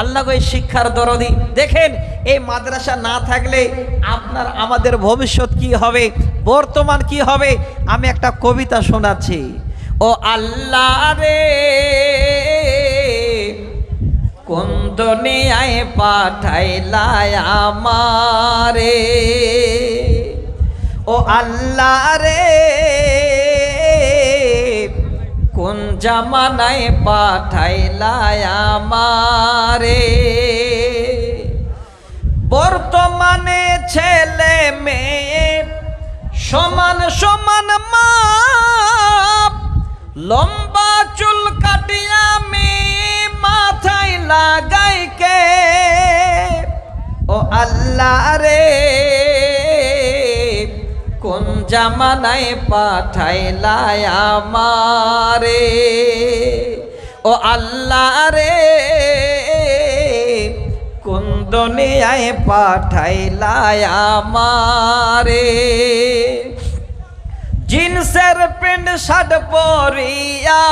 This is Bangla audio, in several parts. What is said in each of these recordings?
আল্লাহ এই শিক্ষার দরদি। দেখেন, এই মাদ্রাসা না থাকলে আপনার, আমাদের ভবিষ্যৎ কি হবে? বর্তমান কি হবে? আমি একটা কবিতা শোনাচ্ছি। ও আল্লাহ রে, কোন দুনিয়ায় পাঠাইলাই আমারে? ও আল্লাহ রে কোন জামানায় পাঠাইলাই আমারে? বর্তমানে ছেলে মেয়ে সমান সমান মাপ, লম্বা চুল কাটিয়া মেয়ে মাথায় লাগাই কে ও আল্লাহ রে! জামানায় পাঠাইলাই আমারে। ও আল্লাহ রে, কোন দুনিয়ায় পাঠাইলাই আমারে? জিন্সের প্যান্ট, শার্ট পরিয়া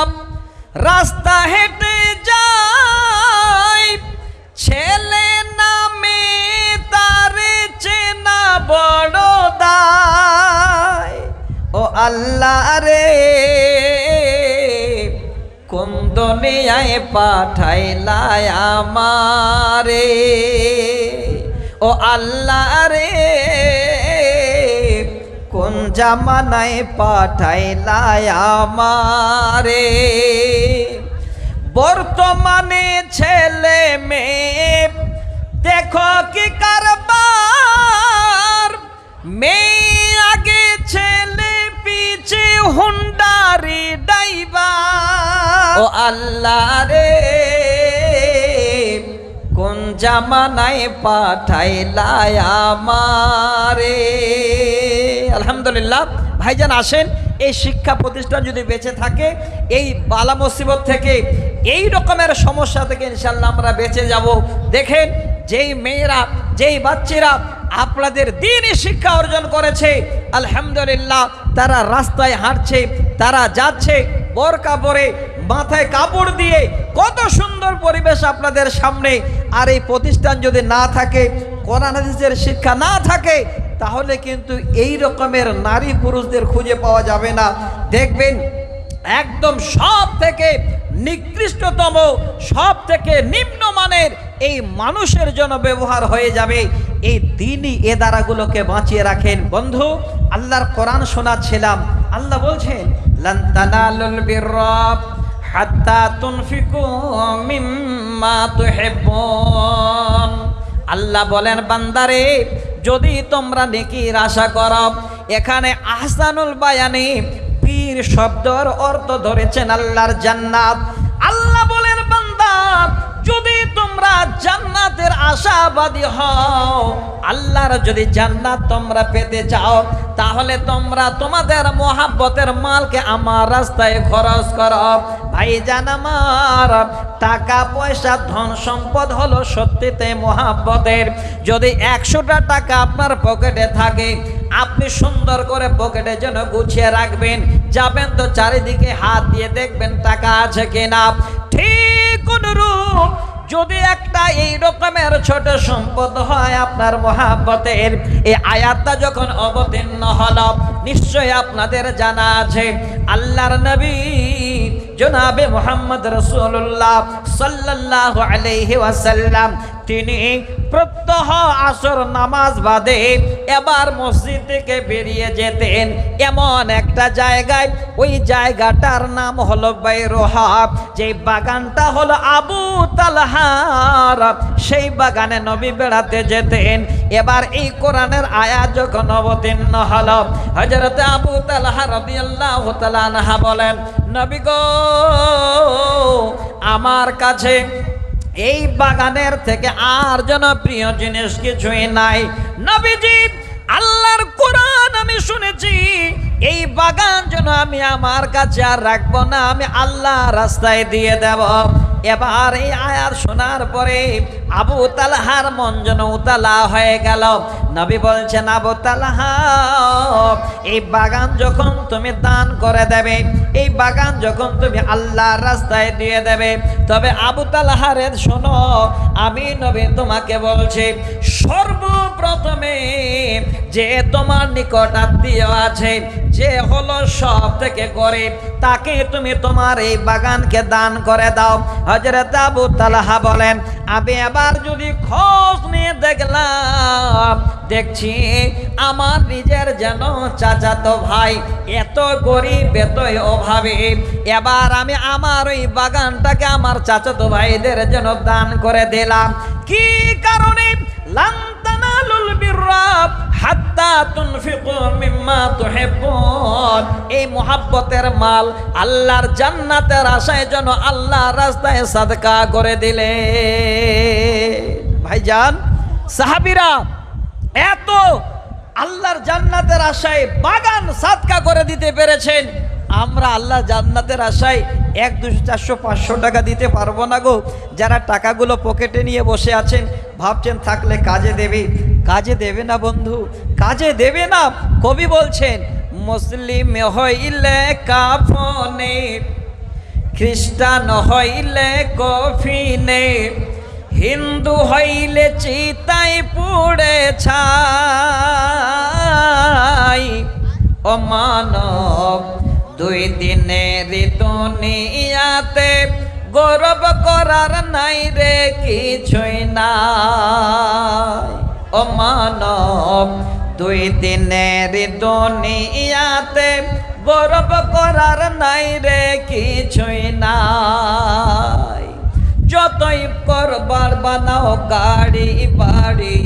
রাস্তা হেঁটে যাই। ছেলে নামে তারে চেনা বড় দায় ও আল্লাহ রে, কোন দুনিয়ায় পাঠাইলাই আমারে? ও আল্লাহ রে, কোন জামানায় পাঠাইলাই আমারে? বর্তমানে ছেলে মেয়ে, দেখো কি কারবার? মেয়ে আগে ছেলে পিছে হুন্ডারি ডাইবার ও আল্লাহ রে, কোন জামানায় পাঠাইলাই আমারে? আলহামদুলিল্লাহ, ভাইজান আসেন, এই শিক্ষা প্রতিষ্ঠান যদি বেঁচে থাকে, এই বালা মুসিবত থেকে, এই রকমের সমস্যা থেকে ইনশাল্লাহ আমরা বেঁচে যাব। দেখেন, যেই মেয়েরা, যেই বাচ্চারা আপনাদের দিনই শিক্ষা অর্জন করেছে। আলহামদুলিল্লাহ, তারা রাস্তায় হাঁটছে, তারা যাচ্ছে, বোরকা পরে মাথায় কাপড় দিয়ে কত সুন্দর পরিবেশ আপনাদের সামনে। আর এই প্রতিষ্ঠান যদি না থাকে, কোরআন হাদিসের শিক্ষা না থাকে, তাহলে কিন্তু এই রকমের নারী পুরুষদের খুঁজে পাওয়া যাবে না। দেখবেন, একদম সব থেকে নিকৃষ্টতম সব থেকে নিম্নমানের এই মানুষের জন্য ব্যবহার হয়ে যাবে। এই দিনই এ দ্বারাগুলোকে বাঁচিয়ে রাখেন। বন্ধু, আল্লাহর কোরআন শোনাচ্ছিলাম। আল্লাহ বলছেন মিম্মা আল্লাহ বলেন, বান্দারে, যদি তোমরা নেকির আশা করো, এখানে আহসানুল বায়ানি পীর শব্দর অর্থ ধরেছেন আল্লাহর জান্নাত। আল্লাহ বলেন, বান্দা যদি তোমরা জান্নাতের আশাবাদী হও, আল্লাহর যদি জান্নাত তোমরা পেতে চাও, তাহলে তোমরা তোমাদের মোহাব্বতের মালকে আমার রাস্তায় খরচ করো। ভাই জান আমার, টাকা, পয়সা, ধন সম্পদ হলো সত্যিতে মোহাব্বতের। যদি একশোটা টাকা আপনার পকেটে থাকে, আপনি সুন্দর করে পকেটে যেন গুছিয়ে রাখবেন। যাবেন তো চারিদিকে হাত দিয়ে দেখবেন টাকা আছে কিনা। ঠিক অনুরূপ যদি একটা এই রকমের ছোট সম্পদ হয় আপনার মহাব্বতের, এই আয়াতটা যখন অবতীর্ণ হল নিশ্চয় আপনাদের জানা আছে, আল্লাহর নবী জনাবে মোহাম্মদ রসুল্লাহ সাল্লাহ আলহি ওয়াসাল্লাম তিনি প্রত্যহ আসর নামাজ বাদে এবার মসজিদ থেকে বেরিয়ে যেতেন। এমন একটা জায়গায়, ওই জায়গাটার নাম হলো বাইরোহাব যে বাগানটা হলো আবু তালহার, সেই বাগানে নবী বেড়াতে যেতেন। এবার এই কোরআনের আয়াত যখন অবতীর্ণ হলো হজরত আবু তালহা বলেন, নবী গো, আমার কাছে এই বাগানের থেকে আর জনপ্রিয় জিনিস কিছুই নাই। নবীজি, আল্লাহর কোরআন আমি শুনেছি, এই বাগান যেন আমি আমার কাছে আর রাখব না, আমি আল্লাহ রাস্তায় দিয়ে দেব। এবার এই আয়াত শোনার পরে আবু তালহার মন যেন উতালা হয়ে গেল। নবী বলছেন, আবু তালহা, এই বাগান যখন তুমি দান করে দেবে, এই বাগান যখন তুমি আল্লাহর রাস্তায় দিয়ে দেবে, তবে আবু তালাহারের শোনো, আমি নবী তোমাকে বলছি, সর্বপ্রথমে যে তোমার নিকট আত্মীয় আছে, যে হলো সব থেকে করে তাকে তুমি তোমার এই বাগানকে দান করে দাও। হজরত আবু তালাহা বলেন, আমি আবার যদি খোঁজ নিয়ে দেখলাম, দেখছি আমার নিজের যেন চাচাতো ভাই এত গরিব এতই অভাবে, এবার আমি আমার ওই বাগানটাকে আমার চাচাতো ভাইদের যেন দান করে দিলাম। কি কারণে? লান্তানালুল বিররা এই মোহাব্বতের মাল আল্লাহর জান্নাতের আশায় যেন আল্লাহর রাস্তায় সাদকা করে দিলে। ভাইজান, সাহাবীরা এত আল্লাহর জান্নাতের আশায় বাগান সাদকা করে দিতে পেরেছেন। আমরা আল্লাহ জান্নাতের আশায় এক, দুশো, চারশো, পাঁচশো টাকা দিতে পারব না গো। যারা টাকাগুলো পকেটে নিয়ে বসে আছেন, ভাবছেন থাকলে কাজে দেবে। কাজে দেবে না বন্ধু, কাজে দেবে না। কবি বলছেন, মুসলিম হইলে কাফনে, খ্রিস্টান হইলে কফিনে, হিন্দু হইলে চিতাই পুড়ে ছাই। ও মানব দুই দিনের দুনিয়াতে গৌরব করার নাই রে কিছুই মানব দুই দিনের দুনিয়াতে গৌরব করার নাই রে, কিছুই নাই। যতই করবার বানাও গাড়ি, বাড়ি,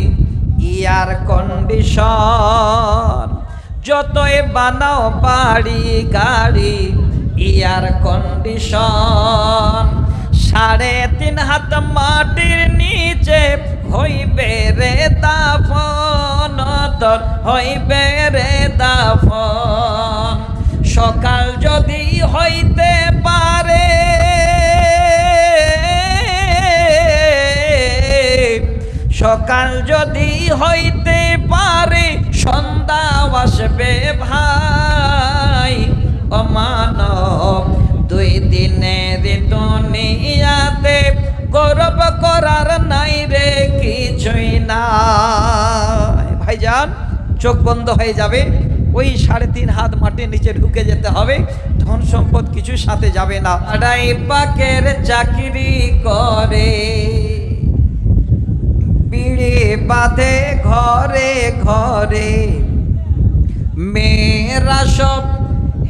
ইয়ার কন্ডিশন যতই বানাও বাড়ি, গাড়ি, ইয়ার কন্ডিশন সাড়ে তিন হাত মাটির নিচে হইবে রে দাফন তোর হইবে রে দাফন। সকাল যদি হইতে পারে, সকাল যদি হইতে পারে, সন্ধ্যা আসবে ভাই। অমানব দুই দিনের দুনিয়াতে গৌরব করার নাই রে কিছুই নাই। ভাইজান চোখ বন্ধ হয়ে যাবে, ওই সাড়ে তিন হাত মাটির নিচে ঢুকে যেতে হবে, ধন সম্পদ কিছু সাথে যাবে না। চাকরি করে, বিড়ি বাঁধে ঘরে ঘরে, মেয়েরা সব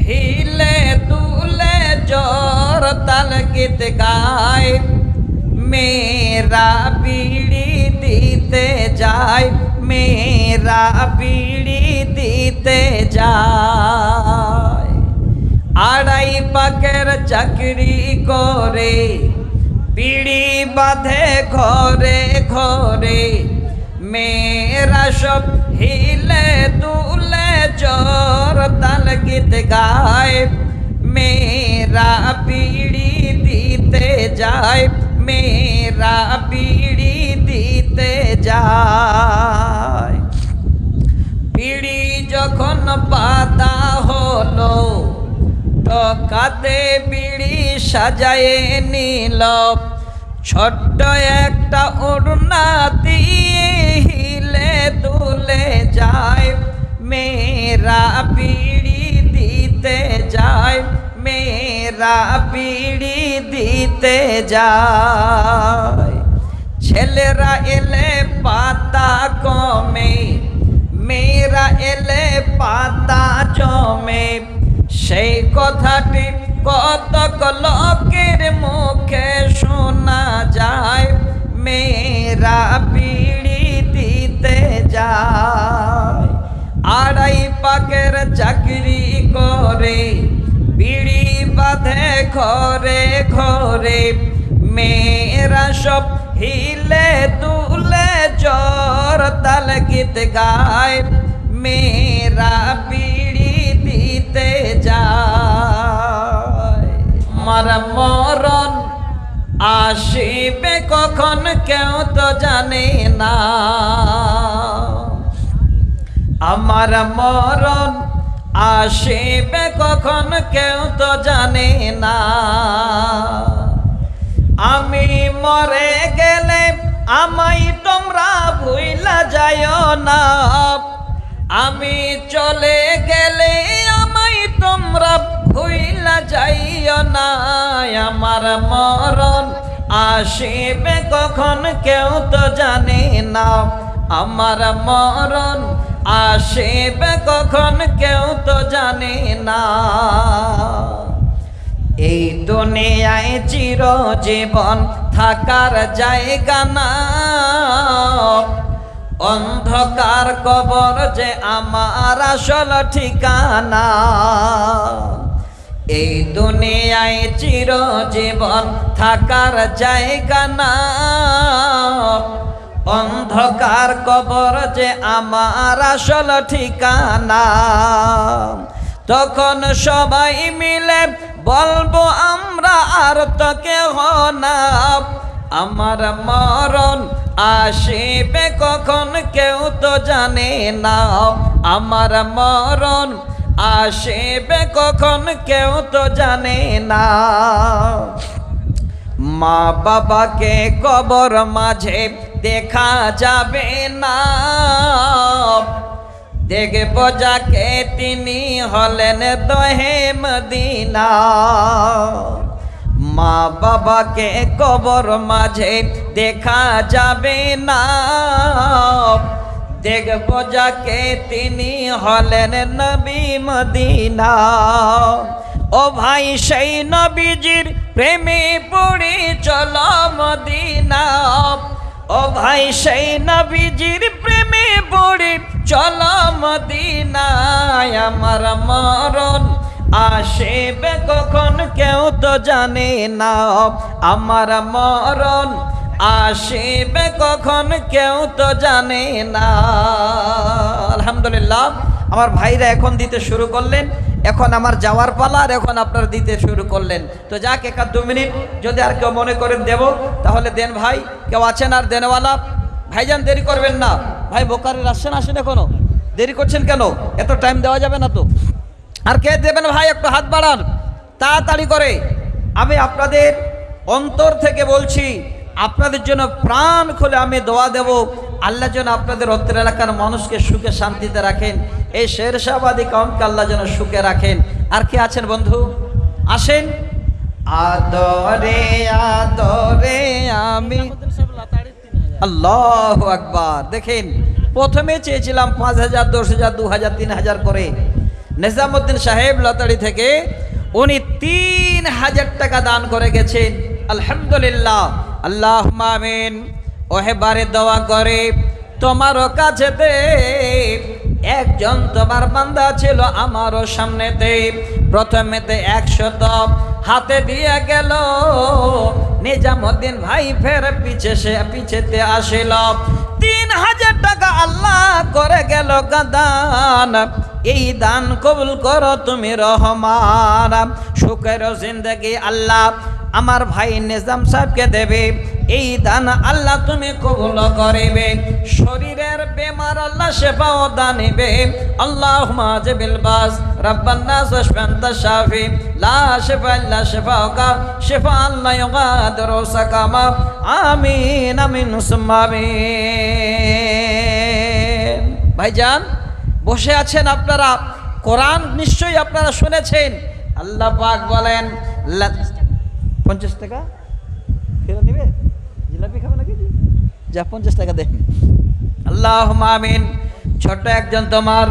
হিলে তুলে জ্বর তাল গীত গায়, মেয়েরা বিড়ি দিতে যায়। মেয়েরা বিড়ি দিতে যায় আড়াই পাকের চাকরি করে বিড়ি বাঁধে ঘরে ঘরে মেয়েরা সব হিলে তুলে জোর তাল গীত গায় মেয়েরা বিড়ি দিতে যায় মেয়েরা বিড়ি দিতে যায়। বিড়ি যখন পাতা হলো, টকাতে বিড়ি সাজায়ে নিল। ছোট্ট একটা ওড়না দিয়ে হিলে তুলে যায়। মেয়েরা বিড়ি দিতে যায়, মেয়েরা বিড়ি দিতে যায়। ছেলেরা এলে পাতা কমে, মেয়েরা এলে পাতা জমে। সেই কথাটি কত লোকের মুখে শোনা যায়, মেয়েরা বিড়ি দিতে যায়। আড়াই পাকের চাকরি করে, বিড়ি বাঁধে ঘরে ঘরে, মেয়েরা সব হিলে তুলে জোর তাল গীত গায় মেয়েরা বিড়ি দিতে যায় আমার মরণ আসিবে কখন কেউ তো জানে না আমার মরণ আসিবে কখন কেউ তো জানে না আমি মরে গেলে আমাই তোমরা ভুইলা যায় না। আমি চলে গেলে আমাই তোমরা ভুইলা যাইও না। আমার মরণ আসিবে কখন কেউ তো জানে না। আমার মরণ আসিবে কখন কেউ তো জানে না। এই দুনিয়ায় চির জীবন থাকার জায়গা না। অন্ধকার কবর যে আমার আসল ঠিকানা। এই দুনিয়ায় চির জীবন থাকার জায়গা না। অন্ধকার কবর যে আমার আসল ঠিকানা। তখন সবাই মিলে বলব আমরা আর তো কেহ না। আমার মরণ আসিবে কখন কেউ তো জানে না। আমার মরণ আসিবে কখন কেউ তো জানে না। মা বাবাকে কবর মাঝে দেখা যাবে না। দেখব যাকে তিনি হলেন দহে মদিনা। মা বাবাকে কবর মাঝে দেখা যাবে না। দেখব যাকে তিনি হলেন নবী মদিনা। ও ভাই সেই নবীজির প্রেমে পড়ি চল মদিনা। ও ভাই সেই নবীজির প্রেমে পড়ি চল মদিনায় আমার মরণ আসিবে কখন কেউ তো জানে না। আমার মরণ আসিবে কখন কেউ তো জানে না। আলহামদুলিল্লাহ, আমার ভাইরা এখন দিতে শুরু করলেন। এখন আমার যাওয়ার পালা আর এখন আপনারা দিতে শুরু করলেন। তো যাক এক দু মিনিট যদি আর কেউ মনে করেন দেব, তাহলে দেন ভাই, কেউ আছেন আর দেনওয়ালা? ভাইজান দেরি করবেন না। ভাই, বোকারের আসছেন আসেন এখনও। দেরি করছেন কেন? এত টাইম দেওয়া যাবে না তো। আর কে দেবেন ভাই, একটু হাত বাড়ান। তাড়াতাড়ি করে। আমি আপনাদের অন্তর থেকে বলছি, আপনাদের জন্য প্রাণ খুলে আমি দোয়া দেব। আল্লাহ যেন আপনাদের অত্র এলাকার মানুষকে সুখে শান্তিতে রাখেন। এই শেরশাবাদী কাউন্টকে আল্লাহ যেন সুখে রাখেন। আর কে আছেন বন্ধু? আসেন। আদরে আদরে আমি আল্লাহ আকবার। দেখেন, প্রথমে চেয়েছিলাম পাঁচ হাজার, দশ হাজার, দু হাজার, তিন হাজার করে। নিজামুদ্দিন সাহেব লতাড়ি থেকে উনি তিন হাজার টাকা দান করে গেছেন। আলহামদুলিল্লাহ। আল্লাহ মামিন ওহে বারে দোয়া করে, তোমারও কাছেতে একজন তোমার বান্দা ছিল আমারও সামনেতে। প্রথমেতে একশত হাতে দিয়ে গেল। নিজামুদ্দিন ভাই ফের পিছে সে পিছেতে আসিল। তিন হাজার টাকা আল্লাহ করে গেল গাদান। এই দান কবুল করো তুমি রহমান। সুখের জিন্দগি আল্লাহ আমার ভাই নিজাম সাহেবকে দেবে। এই দান আল্লাহ তুমি কবুল করিবে। শরীরের বেমার আল্লাহ শেফাও দানিবে। আল্লাহ মাজিবিল বাস রব্বান্না সুশফান্তা শাফি লা শিফা ইল্লা শিফাউকা, শিফা আল্লাহ ইউগাদিরু সাকামা। আমিন আমিন, সুম্মা ভাইজান, বসে আছেন আপনারা? কোরআন নিশ্চয়ই আপনারা শুনেছেন। আল্লাহ পাক বলেন পঞ্চাশ টাকা? যা পঞ্চাশ টাকা দেন আল্লাহ মামিন ছোট একজন তোমার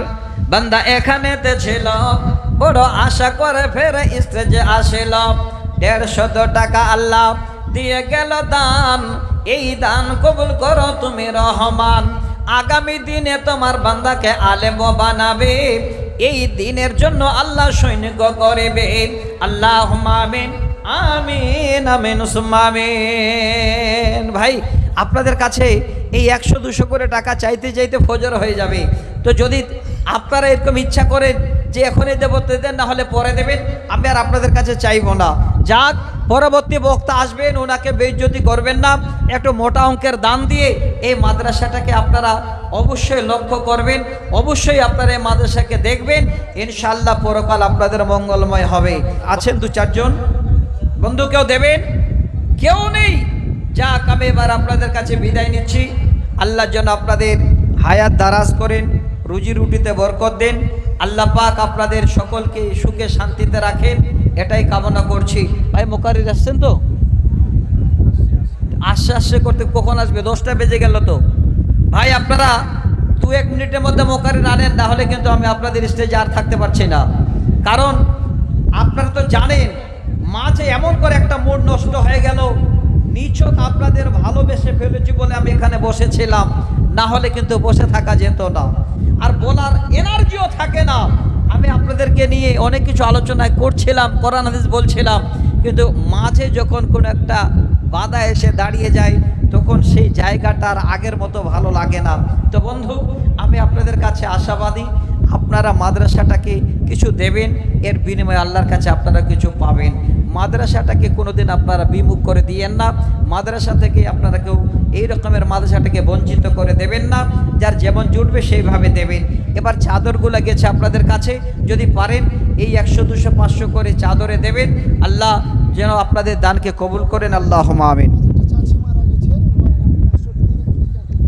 বান্দা এখানেতে ছিল। বড় আশা করে ফের স্টেজে আসিল। দেড়শত টাকা আল্লাহ দিয়ে গেল দান। এই দান কবুল করো তুমি রহমান। আগামী দিনে তোমার বান্দাকে আলেম বানাবে। এই দিনের জন্য আল্লাহ সৈনিক করিবে। আল্লাহ মামিন আমিন আমিন সুম্মা আমিন। ভাই আপনাদের কাছে এই একশো, দুশো করে টাকা চাইতে চাইতে ফজর হয়ে যাবে। তো যদি আপনারা এরকম ইচ্ছা করেন যে এখনই দেবো দেন, না হলে পরে দেবেন, আমি আর আপনাদের কাছে চাইব না। যাক, পরবর্তী বক্তা আসবেন, ওনাকে বেইজ্জতি করবেন না। একটু মোটা অঙ্কের দান দিয়ে এই মাদ্রাসাটাকে আপনারা অবশ্যই লক্ষ্য করবেন, অবশ্যই আপনারা এই মাদ্রাসাকে দেখবেন। ইনশাল্লাহ পরকাল আপনাদের মঙ্গলময় হবে। আছেন দু চারজন? বন্ধু, কেউ দেবেন? কেউ নেই? যাক আমি এবার আপনাদের কাছে বিদায় নিচ্ছি। আল্লাহর জন্য আপনাদের হায়াত দারাজ করেন রুজি রুটিতে বরকত দেন। আল্লাহ পাক আপনাদের সকলকে সুখে শান্তিতে রাখেন এটাই কামনা করছি। ভাই মোকারির আসছেন তো? আস্তে আস্তে করতে কখন আসবে? দশটা বেজে গেল তো। ভাই আপনারা দু এক মিনিটের মধ্যে মোকারির আনেন তাহলে কিন্তু আমি আপনাদের স্টেজে আর থাকতে পারছি না। কারণ আপনারা তো জানেন মাঝে এমন করে একটা মুড নষ্ট হয়ে গেল নিচক আপনাদের ভালোবেসে ফেলেছি বলে আমি এখানে বসেছিলাম। না হলে কিন্তু বসে থাকা যেত না। আর বলার এনার্জিও থাকে না। আমি আপনাদেরকে নিয়ে অনেক কিছু আলোচনা করছিলাম, কোরআন হাদিস বলছিলাম। কিন্তু মাঝে যখন কোনো একটা বাধা এসে দাঁড়িয়ে যায়, তখন সেই জায়গাটা আর আগের মতো ভালো লাগে না। তো বন্ধু, আমি আপনাদের কাছে আশাবাদী, আপনারা মাদ্রাসাটাকে কিছু দেবেন, এর বিনিময়ে আল্লাহর কাছে আপনারা কিছু পাবেন। মাদ্রাসাটাকে কোনোদিন আপনারা বিমুখ করে দিয়েন না। মাদ্রাসা থেকে আপনারা কেউ এই রকমের মাদ্রাসাটাকে বঞ্চিত করে দেবেন না। যার যেমন জুটবে সেইভাবে দেবেন। এবার চাদরগুলো গেছে আপনাদের কাছে। যদি পারেন, এই একশো, দুশো, পাঁচশো করে চাদরে দেবেন। আল্লাহ যেন আপনাদের দানকে কবুল করেন। আল্লাহ আমিন।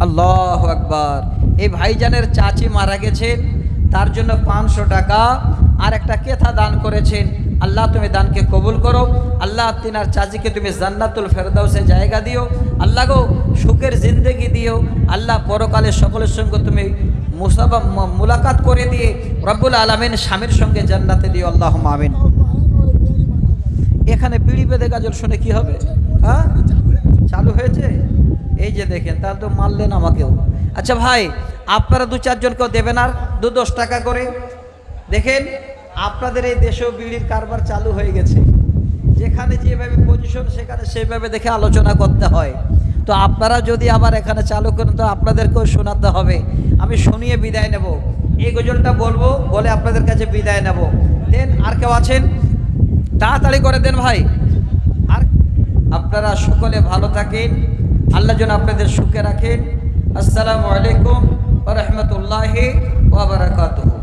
আল্লাহ আকবার। এই ভাইজানের চাচি মারা গেছেন। তার জন্য পাঁচশো টাকা। আর একটা কেথা দান করেছেন? আল্লাহ তুমি দানকে কবুল করো, আল্লাহ তিনার চাচিকে তুমি জান্নাতুল ফেরদাউসে জায়গা দিও, আল্লাহ গো সুখের জিন্দেগি দিও, আল্লাহ পরকালে সকলের সঙ্গে তুমি মুসাফা ম- মুলাকাত করে দিয়ে রব্বুল আলমিন স্বামীর সঙ্গে জান্নাতে দিও আল্লাহ আমিন। এখানে বিড়ি বেঁধে গাজল শুনে কি হবে? হ্যাঁ? চালু হয়েছে? এই যে দেখেন তাহলে তো মারলেন আমাকেও। আচ্ছা ভাই, আপনারা দু চারজনকেও দেবেন আর দু দশ টাকা করে। দেখেন আপনাদের এই দেশেও বিড়ির কারবার চালু হয়ে গেছে। যেখানে যেভাবে পজিশন সেখানে সেইভাবে দেখে আলোচনা করতে হয়। তো আপনারা যদি আবার এখানে চালু করেন, তো আপনাদেরকেও শোনাতে হবে। আমি শুনিয়ে বিদায় নেব। এই গজলটা বলব, বলে আপনাদের কাছে বিদায় নেব। দেন, আর কেউ আছেন? তাড়াতাড়ি করে দেন ভাই। আর আপনারা সকলে ভালো থাকেন। আল্লাহ যেন আপনাদের সুখে রাখেন। আসসালামু আলাইকুম রহমতুল্লাহ ওবরাকাতুহু